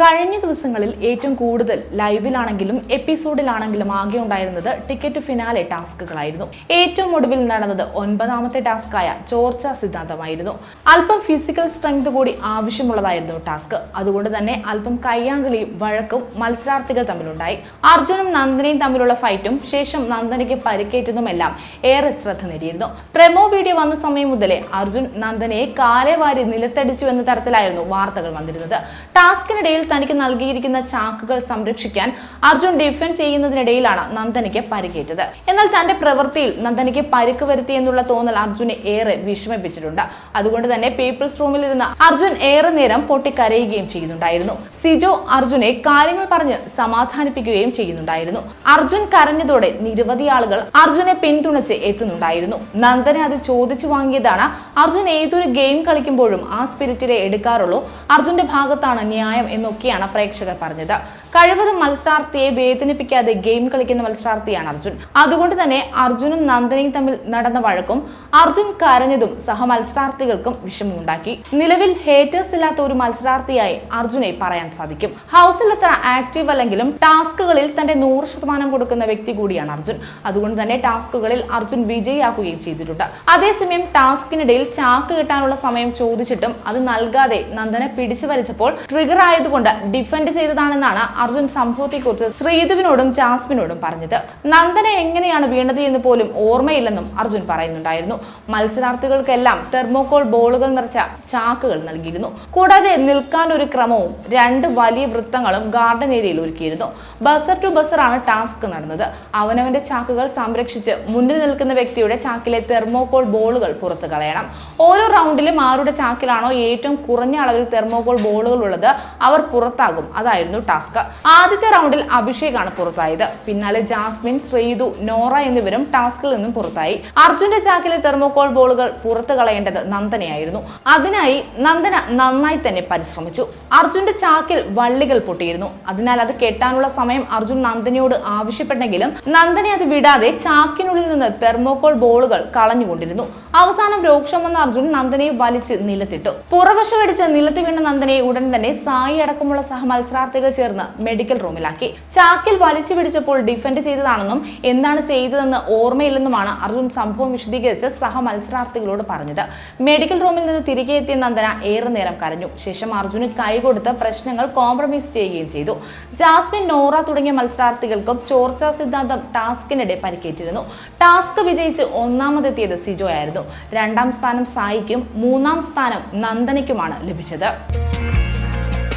കഴിഞ്ഞ ദിവസങ്ങളിൽ ഏറ്റവും കൂടുതൽ ലൈവിലാണെങ്കിലും എപ്പിസോഡിലാണെങ്കിലും ആകെ ഉണ്ടായിരുന്നത് ടിക്കറ്റ് ഫിനാലെ ടാസ്കുകളായിരുന്നു. ഏറ്റവും ഒടുവിൽ നടന്നത് ഒൻപതാമത്തെ ടാസ്കായ ചോർച്ച സിദ്ധാന്തമായിരുന്നു. അല്പം ഫിസിക്കൽ സ്ട്രെങ്ത് കൂടി ആവശ്യമുള്ളതായിരുന്നു ടാസ്ക്. അതുകൊണ്ട് തന്നെ അല്പം കയ്യാങ്കളിയും വഴക്കും മത്സരാർത്ഥികൾ തമ്മിലുണ്ടായി. അർജുനും നന്ദനയും തമ്മിലുള്ള ഫൈറ്റും ശേഷം നന്ദനയ്ക്ക് പരിക്കേറ്റതുമെല്ലാം ഏറെ ശ്രദ്ധ നേടിയിരുന്നു. പ്രമോ വീഡിയോ വന്ന സമയം മുതലേ അർജുൻ നന്ദനയെ കാലേ വാരി നിലത്തടിച്ചു എന്ന തരത്തിലായിരുന്നു വാർത്തകൾ വന്നിരുന്നത്. ടാസ്കിനിടയിൽ തനിക്ക് നൽകിയിരിക്കുന്ന ചാക്കുകൾ സംരക്ഷിക്കാൻ അർജുൻ ഡിഫെൻഡ് ചെയ്യുന്നതിനിടയിലാണ് നന്ദനയ്ക്ക് പരിക്കേറ്റത്. എന്നാൽ തന്റെ പ്രവൃത്തിയിൽ നന്ദനയ്ക്ക് പരിക്ക് വരുത്തിയെന്നുള്ള തോന്നൽ അർജുനെ ഏറെ വിഷമിപ്പിച്ചിട്ടുണ്ട്. അതുകൊണ്ട് തന്നെ പീപ്പിൾസ് റൂമിൽ ഇരുന്ന് അർജുൻ ഏറെ നേരം പൊട്ടിക്കരയുകയും ചെയ്യുന്നുണ്ടായിരുന്നു. സിജോ അർജുനെ കാര്യങ്ങൾ പറഞ്ഞ് സമാധാനിപ്പിക്കുകയും ചെയ്യുന്നുണ്ടായിരുന്നു. അർജുൻ കരഞ്ഞതോടെ നിരവധി ആളുകൾ അർജുനെ പിന്തുണച്ച് എത്തുന്നുണ്ടായിരുന്നു. നന്ദനെ അത് ചോദിച്ചു വാങ്ങിയതാണ് അർജുൻ ഏതൊരു ഗെയിം കളിക്കുമ്പോഴും ആ സ്പിരിറ്റിലെ എടുക്കാറുള്ളൂ. അർജുന്റെ ഭാഗത്താണ് ന്യായം എന്നൊക്കെയാണ് പ്രേക്ഷകർ പറഞ്ഞത്. കഴിവതും മത്സരാർത്ഥിയെ വേദനിപ്പിക്കാതെ ഗെയിം കളിക്കുന്ന മത്സരാർത്ഥിയാണ് അർജുൻ. അതുകൊണ്ട് തന്നെ അർജുനും നന്ദനയും തമ്മിൽ നടന്ന വഴക്കും അർജുൻ കരഞ്ഞതും സഹ മത്സരാർത്ഥികൾക്കും വിഷമമുണ്ടാക്കി. നിലവിൽ ഹേറ്റേഴ്സ് ഇല്ലാത്ത ഒരു മത്സരാർത്ഥിയായി അർജുനെ പറയാൻ സാധിക്കും. ഹൗസിൽ അത്ര ആക്റ്റീവ് അല്ലെങ്കിലും ടാസ്കുകളിൽ തന്റെ നൂറ് ശതമാനം കൊടുക്കുന്ന വ്യക്തി കൂടിയാണ് അർജുൻ. അതുകൊണ്ട് തന്നെ ടാസ്കുകളിൽ അർജുൻ വിജയിയാക്കുകയും ചെയ്തിട്ടുണ്ട്. അതേസമയം ടാസ്കിനിടയിൽ ചാക്ക് കിട്ടാനുള്ള സമയം ചോദിച്ചിട്ടും അത് നൽകാതെ നന്ദനെ പിടിച്ചു വലിച്ചപ്പോൾ ട്രിഗർ ആയതുകൊണ്ട് ഡിഫെൻഡ് ചെയ്തതാണെന്നാണ് അർജുൻ സംഭവത്തെക്കുറിച്ച് ശ്രീധുവിനോടും ജാസ്മിനോടും പറഞ്ഞത്. നന്ദന എങ്ങനെയാണ് വീണത് എന്ന് പോലും ഓർമ്മയില്ലെന്നും അർജുൻ പറയുന്നുണ്ടായിരുന്നു. മത്സരാർത്ഥികൾക്കെല്ലാം തെർമോകോൾ ബോളുകൾ നിറച്ച ചാക്കുകൾ നൽകിയിരുന്നു. കൂടാതെ നിൽക്കാൻ ഒരു ക്രമവും രണ്ട് വലിയ വൃത്തങ്ങളും ഗാർഡൻ ഏരിയയിൽ ഒരുക്കിയിരുന്നു. ബസർ ടു ബസറാണ് ടാസ്ക് നടന്നത്. അവനവന്റെ ചാക്കുകൾ സംരക്ഷിച്ച് മുന്നിൽ നിൽക്കുന്ന വ്യക്തിയുടെ ചാക്കിലെ തെർമോകോൾ ബോളുകൾ പുറത്തു കളയണം. ഓരോ റൗണ്ടിലും ആരുടെ ചാക്കിലാണോ ഏറ്റവും കുറഞ്ഞ അളവിൽ തെർമോകോൾ ബോളുകൾ ഉള്ളത്? അവർ പുറത്താകും. അതായിരുന്നു ടാസ്ക്. ആദ്യത്തെ റൗണ്ടിൽ അഭിഷേകാണ് പുറത്തായത്. പിന്നാലെ ജാസ്മിൻ ശ്രീതു നോറ എന്നിവരും ടാസ്കിൽ നിന്നും പുറത്തായി. അർജുന്റെ ചാക്കിലെ തെർമോകോൾ ബോളുകൾ പുറത്തു കളയേണ്ടത് നന്ദനയായിരുന്നു. അതിനായി നന്ദന നന്നായി തന്നെ പരിശ്രമിച്ചു. അർജുന്റെ ചാക്കിൽ വള്ളികൾ പൊട്ടിയിരുന്നു. അതിനാൽ അത് കെട്ടാനുള്ള സമയം അർജുൻ നന്ദനയോട് ആവശ്യപ്പെട്ടെങ്കിലും നന്ദനെ അത് വിടാതെ ചാക്കിനുള്ളിൽ നിന്ന് തെർമോകോൾ ബോളുകൾ കളഞ്ഞുകൊണ്ടിരുന്നു. അവസാനം രോക്ഷം വന്ന അർജുൻ നന്ദനെ വലിച്ച് നിലത്തിട്ടു. പുറവശമടിച്ച് നിലത്ത് വീണ നന്ദനെ ഉടൻ തന്നെ സായി അടക്കമുള്ള സഹ മത്സരാർത്ഥികൾ ചേർന്ന് മെഡിക്കൽ റൂമിലാക്കി ചാക്കിൽ വലിച്ചു പിടിച്ചപ്പോൾ ഡിഫൻഡ് ചെയ്തതാണെന്നും എന്താണ് ചെയ്തതെന്ന് ഓർമ്മയില്ലെന്നുമാണ് അർജുൻ സംഭവം വിശദീകരിച്ച് സഹ മത്സരാർത്ഥികളോട് പറഞ്ഞത്. മെഡിക്കൽ റൂമിൽ നിന്ന് തിരികെ എത്തിയ നന്ദന ഏറെ നേരം കരഞ്ഞു. ശേഷം അർജുന് കൈകൊടുത്ത് പ്രശ്നങ്ങൾ കോംപ്രമൈസ് ചെയ്യുകയും ചെയ്തു. ജാസ്മിൻ നോറ തുടങ്ങിയ മത്സരാർത്ഥികൾക്കും ചോർച്ചാ സിദ്ധാന്തം ടാസ്കിനിടെ പരിക്കേറ്റിരുന്നു. ടാസ്ക് വിജയിച്ച് ഒന്നാമതെത്തിയത് സിജോ ആയിരുന്നു രണ്ടാം സ്ഥാനം സായിക്കും മൂന്നാം സ്ഥാനം നന്ദനയ്ക്കുമാണ് ലഭിച്ചത്.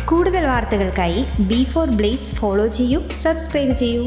കൂടുതൽ വാർത്തകൾക്കായി ബി ഫോർ ബ്ലേസ് ഫോളോ ചെയ്യൂ സബ്സ്ക്രൈബ് ചെയ്യൂ.